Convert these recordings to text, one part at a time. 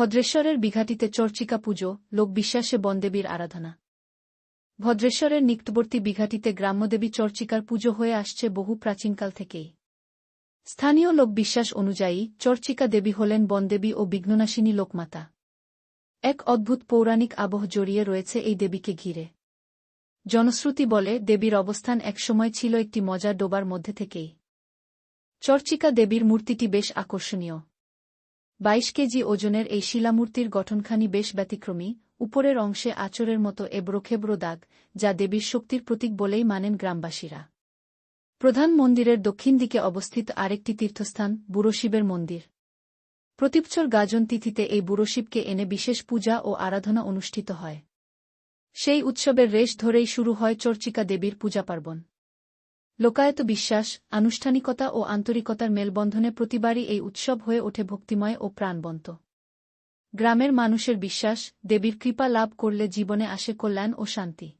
ভদ্রেশ্বরের বিঘাটিতে চর্চিকা পুজো, লোকবিশ্বাসে বনদেবীর আরাধনা। ভদ্রেশ্বরের নিকটবর্তী বিঘাটিতে গ্রাম্যদেবী চর্চিকার পুজো হয়ে আসছে বহু প্রাচীনকাল থেকেই। স্থানীয় লোকবিশ্বাস অনুযায়ী, চর্চিকা দেবী হলেন বনদেবী ও বিঘ্ননাশিনী লোকমাতা। এক অদ্ভুত পৌরাণিক আবহ জড়িয়ে রয়েছে এই দেবীকে ঘিরে। জনশ্রুতি বলে, দেবীর অবস্থান একসময় ছিল একটি মজার ডোবার মধ্যে থেকেই। চর্চিকা দেবীর মূর্তিটি বেশ আকর্ষণীয়। বাইশ কেজি ওজনের এই শিলামূর্তির গঠনখানি বেশ ব্যতিক্রমী, উপরের অংশে আচরের মতো এবড়োখেবড়ো দাগ, যা দেবীর শক্তির প্রতীক বলেই মানেন গ্রামবাসীরা। প্রধান মন্দিরের দক্ষিণ দিকে অবস্থিত আরেকটি তীর্থস্থান, বুড়োশিবের মন্দির। প্রতিবছর গাজন তিথিতে এই বুড়োশিবকে এনে বিশেষ পূজা ও আরাধনা অনুষ্ঠিত হয়। সেই উৎসবের রেশ ধরেই শুরু হয় চর্চিকা দেবীর পূজা পার্বণ লোকায়ত বিশ্বাস, আনুষ্ঠানিকতা ও আন্তরিকতার মেলবন্ধনে প্রতিবারই এই উৎসব হয়ে ওঠে ভক্তিময় ও প্রাণবন্ত। গ্রামের মানুষের বিশ্বাস, দেবীর কৃপা লাভ করলে জীবনে আসে কল্যাণ ও শান্তি।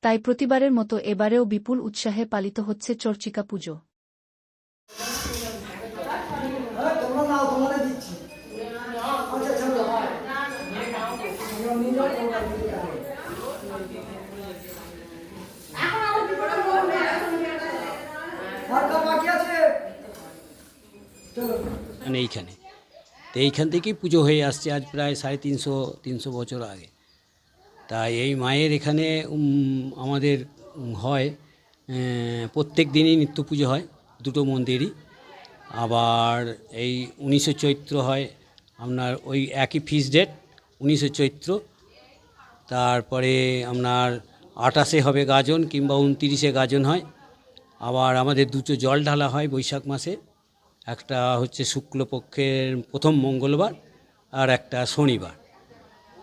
তাই প্রতিবারের মতো এবারেও বিপুল উৎসাহে পালিত হচ্ছে চর্চিকা পুজো। মানে এইখানে। তো এইখান থেকেই পুজো হয়ে আসছে আজ প্রায় সাড়ে তিনশো তিনশো বছর আগে। তাই এই মায়ের এখানে আমাদের হয় প্রত্যেক দিনই নিত্য পুজো হয়, দুটো মন্দিরই। আবার এই উনিশে চৈত্র হয় আপনার ওই একই ফিস ডেট উনিশে চৈত্র। তারপরে আপনার আটাশে হবে গাজন কিংবা উনতিরিশে গাজন হয়। আবার আমাদের দুটো জল ঢালা হয় বৈশাখ মাসে। একটা হচ্ছে শুক্লপক্ষের প্রথম মঙ্গলবার আর একটা শনিবার।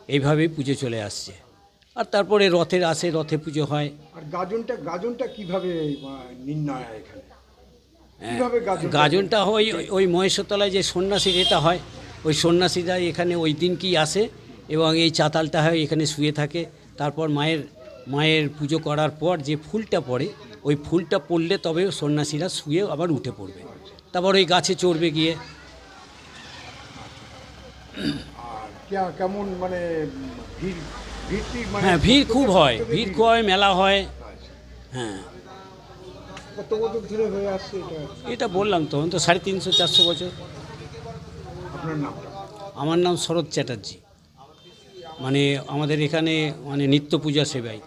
এইভাবেই পুজো চলে আসছে। আর তারপরে রথের আসে রথে পুজো হয়। আর গাজনটা গাজনটা কীভাবে নির্ণয় হয় এখানে? গাজনটা হয়? ওই- ওই মহেশ্বরতলায় যে সন্ন্যাসীর এটা হয় ওই সন্ন্যাসীরা এখানে ওই দিন কি আসে এবং এই চাতালটা হয় এখানে শুয়ে থাকে। তারপর মায়ের মায়ের পুজো করার পর যে ফুলটা পড়ে ওই ফুলটা পড়লে তবে সন্ন্যাসীরা শুয়ে আবার উঠে পড়বে। তারপর ওই গাছে চড়বে গিয়ে। কে- কেমন মানে ভিড় মানে হ্যাঁ ভিড় খুব হয় ভিড় খুব হয় মেলা হয়। আচ্ছা। হ্যাঁ। এটা? এটা বললাম তখন তো সাড়ে তিনশো চারশো বছর। আমার নাম শরৎ চ্যাটার্জি। মানে আমাদের এখানে মানে নিত্য পূজা সেবাই।